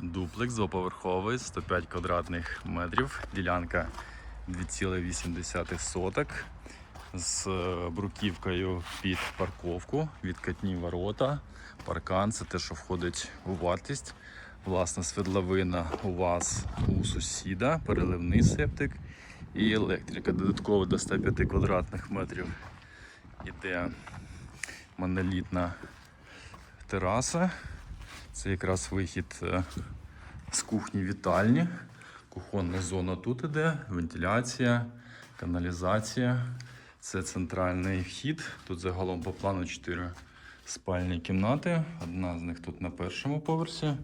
Дуплекс двоповерховий, 105 квадратних метрів, ділянка 2,8 соток з е, бруківкою під парковку, відкатні ворота, паркан це те, що входить у вартість. Власна свердловина у вас у сусіда, переливний септик і електрика. Додатково до 105 квадратних метрів іде монолітна тераса. Це якраз вихід е, з кухні вітальні. Кухонна зона тут іде, вентиляція, каналізація. Це центральний вхід. Тут загалом по плану 4 спальні кімнати. Одна з них тут на першому поверсі.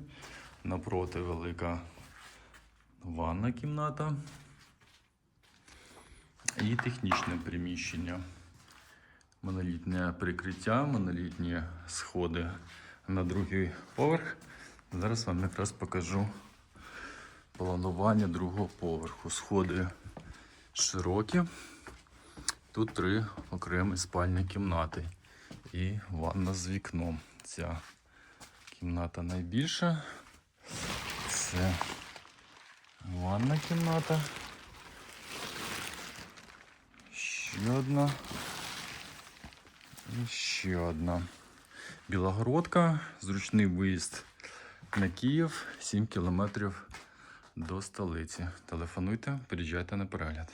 Напроти велика ванна кімната. І технічне приміщення. Монолітне прикриття, монолітні сходи на другий поверх. Зараз вам якраз покажу планування другого поверху. Сходи широкі. Тут три окремі спальні кімнати і ванна з вікном. Ця кімната найбільша. Це ванна кімната. Ще одна. І ще одна. Білогородка, зручний виїзд на Київ, 7 кілометрів до столиці. Телефонуйте, приїжджайте на перегляд.